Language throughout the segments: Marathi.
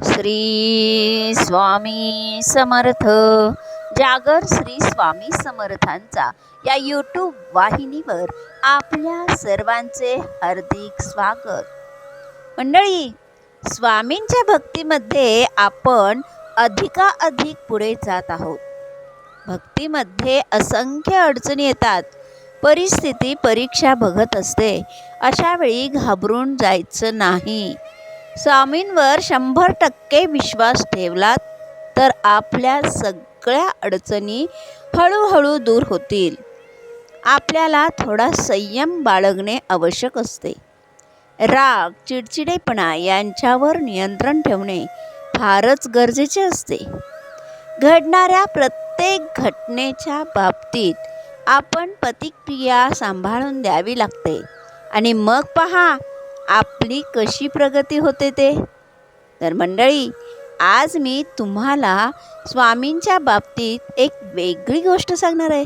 श्री स्वामी समर्थ. जागर श्री स्वामी समर्थांचा या यूट्यूब वाहिनीवर आपल्या सर्वांचे हार्दिक स्वागत. मंडळी स्वामींच्या भक्तीमध्ये आपण अधिकाधिक पुढे जात आहोत. भक्तीमध्ये असंख्य अडचणी येतात. परिस्थिती परीक्षा बघत असते. अशावेळी घाबरून जायचं नाही. स्वामींवर शंभर टक्के विश्वास ठेवलात तर आपल्या सगळ्या अडचणी हळूहळू दूर होतील. आपल्याला थोडा संयम बाळगणे आवश्यक असते. राग चिडचिडेपणा यांच्यावर नियंत्रण ठेवणे फारच गरजेचे असते. घडणाऱ्या प्रत्येक घटनेच्या बाबतीत आपण प्रतिक्रिया सांभाळून द्यावी लागते. आणि मग पहा आपली कशी प्रगती होते ते? तर मंडळी आज मी तुम्हाला स्वामींच्या बाबतीत एक वेगळी गोष्ट सांगणार आहे.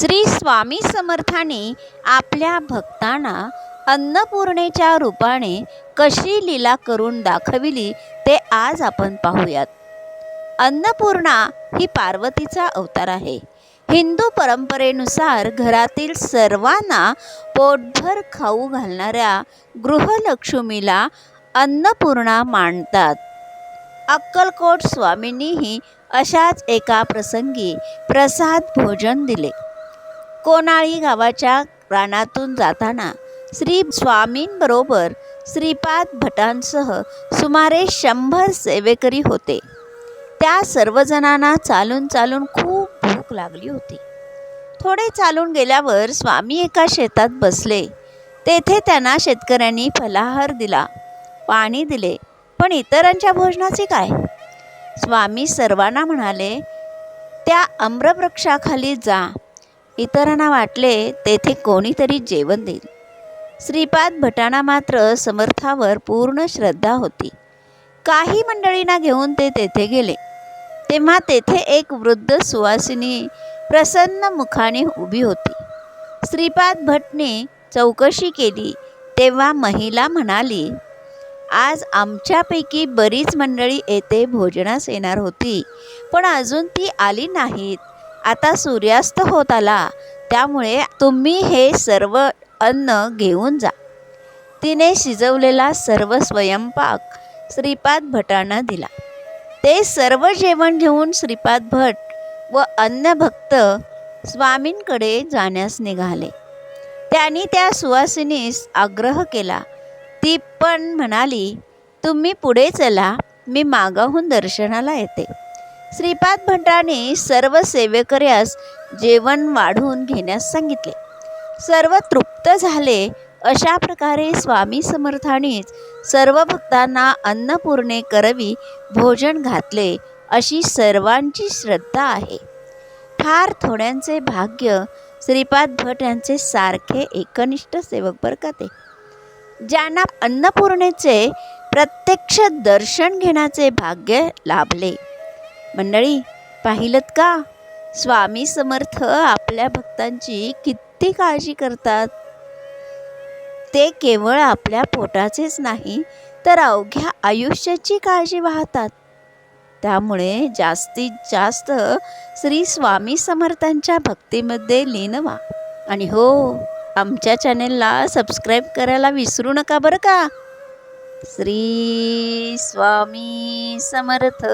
श्री स्वामी समर्थाने आपल्या भक्तांना अन्नपूर्णेच्या रूपाने कशी लीला करून दाखविली ते आज आपण पाहूयात. अन्नपूर्णा ही पार्वतीचा अवतार आहे. हिंदू परंपरेनुसार घरातील सर्वांना पोटभर खाऊ घालणाऱ्या गृहलक्ष्मीला अन्नपूर्णा मानतात. अक्कलकोट स्वामींनीही अशाच एका प्रसंगी प्रसाद भोजन दिले. कोनाळी गावाच्या रानातून जाताना श्री स्वामींबरोबर श्रीपाद भटांसह सुमारे शंभर सेवेकरी होते. त्या सर्वजणांना चालून चालून खूप भूक लागली होती. थोडे चालून गेल्यावर स्वामी एका शेतात बसले. तेथे त्यांना शेतकऱ्यांनी फलाहार दिला पाणी दिले पण इतरांच्या भोजनाचे काय? स्वामी सर्वांना म्हणाले त्या आम्रवृक्षाखाली जा. इतरांना वाटले तेथे कोणीतरी जेवण देईल. श्रीपाद भटांना मात्र समर्थावर पूर्ण श्रद्धा होती. काही मंडळींना घेऊन ते तेथे गेले. तेव्हा तेथे एक वृद्ध सुवासिनी प्रसन्न मुखाने उभी होती. श्रीपाद भटने चौकशी केली तेव्हा महिला म्हणाली आज आमच्यापैकी बरीच मंडळी येथे भोजनास येणार होती पण अजून ती आली नाहीत. आता सूर्यास्त होत आला त्यामुळे तुम्ही हे सर्व अन्न घेऊन जा. तिने शिजवलेला सर्व स्वयंपाक श्रीपाद भटांना दिला. ते सर्व जेवण घेऊन श्रीपाद भट व अन्य भक्त स्वामींकडे जाण्यास निघाले. त्यांनी त्या सुवासिनीस आग्रह केला. ती पण म्हणाली तुम्ही पुढे चला मी मागाहून दर्शनाला येते. श्रीपाद भटाने सर्व सेवेकऱ्यास जेवण वाढवून घेण्यास सांगितले. सर्व तृप्त झाले अशा प्रकारे स्वामी समर्थानेच सर्व भक्तांना अन्नपूर्णे करवी भोजन घातले अशी सर्वांची श्रद्धा आहे. फार थोड्यांचे भाग्य श्रीपाद भट यांचे सारखे एकनिष्ठ सेवक बरं ज्यांना अन्नपूर्णेचे प्रत्यक्ष दर्शन घेण्याचे भाग्य लाभले. मंडळी पाहिलत का? स्वामी समर्थ आपल्या भक्तांची किती काळजी करतात? ते केवळ आपल्या पोटाचेच नाही तर अवघ्या आयुष्याची काळजी वाहतात. त्यामुळे जास्तीत जास्त श्री स्वामी समर्थांच्या भक्तीमध्ये लीन व्हा. आणि हो आमच्या चॅनेलला सबस्क्राईब करायला विसरू नका बरं का? श्री स्वामी समर्थ.